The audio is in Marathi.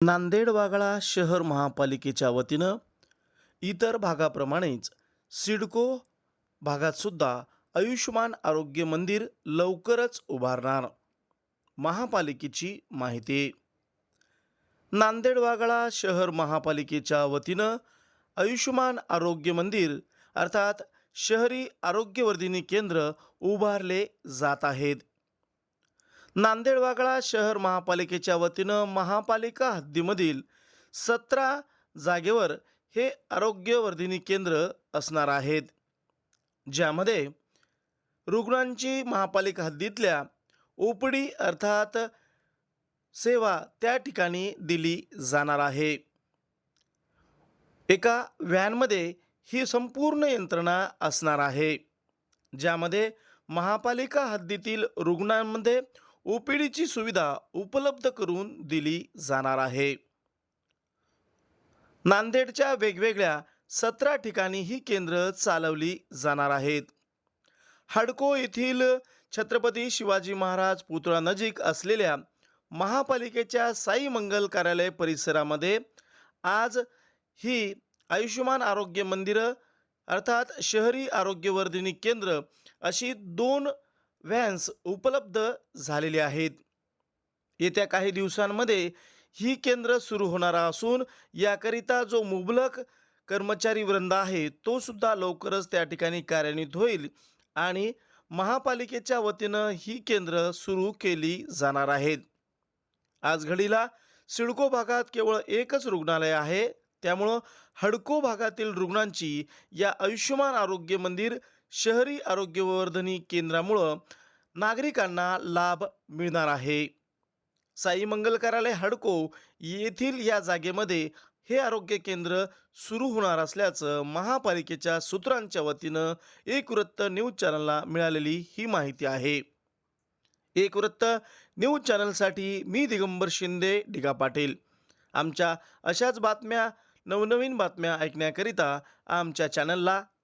नांदेड वागळा शहर महापालिकेच्या वतीनं इतर भागाप्रमाणेच सिडको भागात सुद्धा आयुष्यमान आरोग्य मंदिर लवकरच उभारणार महापालिकेची माहिती. नांदेड वागळा शहर महापालिकेच्या वतीनं आयुष्यमान आरोग्य मंदिर अर्थात शहरी आरोग्यवर्धिनी केंद्र उभारले जात आहेत. नांदेड वागळा शहर महापालिकेच्या वतीनं महापालिका हद्दीमधील सतरा जागेवर हे आरोग्यवर्धिनी केंद्र असणार आहेत. ज्यामध्ये रुग्णांची महापालिका हद्दीतल्या ओपडी अर्थात सेवा त्या ठिकाणी दिली जाणार आहे. एका व्हॅनमध्ये ही संपूर्ण यंत्रणा असणार आहे. ज्यामध्ये महापालिका हद्दीतील रुग्णांमध्ये ओपीडीची सुविधा उपलब्ध करून दिली जाणार आहे. नांदेडच्या वेगवेगळ्या सतरा ठिकाणी ही केंद्र चालवली जाणार आहेत. हडको येथील छत्रपती शिवाजी महाराज पुतळा नजीक असलेल्या महापालिकेच्या साई मंगल कार्यालय परिसरामध्ये आज ही आयुष्यमान आरोग्य मंदिरं अर्थात शहरी आरोग्यवर्धिनी केंद्र अशी दोन व्हॅन्स उपलब्ध झालेले आहेत. येत्या काही दिवसांमध्ये ही केंद्र सुरू होणार असून याकरिता जो मुबलक कर्मचारी वृंद आहे तो सुद्धा लवकरच त्या ठिकाणी कार्यान्वित होईल आणि महापालिकेच्या वतीनं ही केंद्र सुरू केली जाणार आहेत. आज घडीला सिडको भागात केवळ एकच रुग्णालय आहे. त्यामुळं हडको भागातील रुग्णांची या आयुष्यमान आरोग्य मंदिर शहरी आरोग्यवर्धनी केंद्रामुळं नागरिकांना लाभ मिळणार आहे. साई मंगल कार्यालय हडको येथील या जागेमध्ये हे आरोग्य केंद्र सुरू होणार असल्याचं महापालिकेच्या सूत्रांच्या वतीनं एक वृत्त न्यूज चॅनलला मिळालेली ही माहिती आहे. एक वृत्त न्यूज चॅनलसाठी मी दिगंबर शिंदे डिगा पाटील. आमच्या अशाच बातम्या नवनवीन बातम्या ऐकण्याकरिता आमच्या चॅनलला